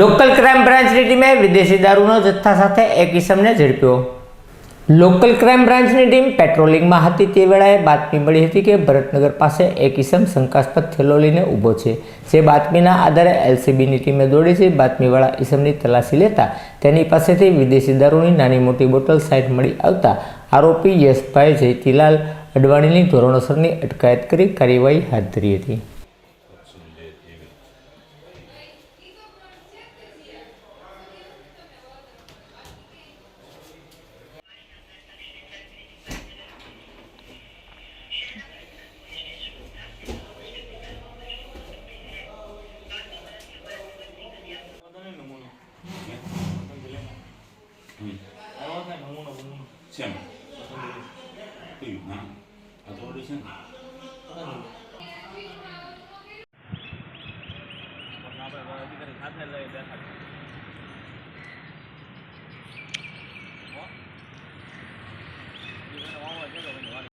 Local crime બ્રાન્ચની ટીમે વિદેશી દારૂનો જથ્થા સાથે એક ઇસમને ઝડપ્યો. લોકલ ક્રાઇમ બ્રાન્ચની ટીમ પેટ્રોલિંગમાં હતી તે વેળાએ બાતમી મળી હતી કે ભરતનગર પાસે એક ઇસમ શંકાસ્પદ થેલો લઈને ઊભો છે. જે બાતમીના આધારે એલસીબીની ટીમે દોડી છે. બાતમીવાળા ઇસમની તલાશી લેતા તેની પાસેથી વિદેશી દારૂની નાની મોટી બોટલ સાઈઠ મળી આવતા આરોપી યશભાઈ જયતીલાલ અડવાણીની ધોરણસરની અટકાયત કરી કાર્યવાહી હાથ ધરી હતી. 嗯，我太成功了，不啊！多？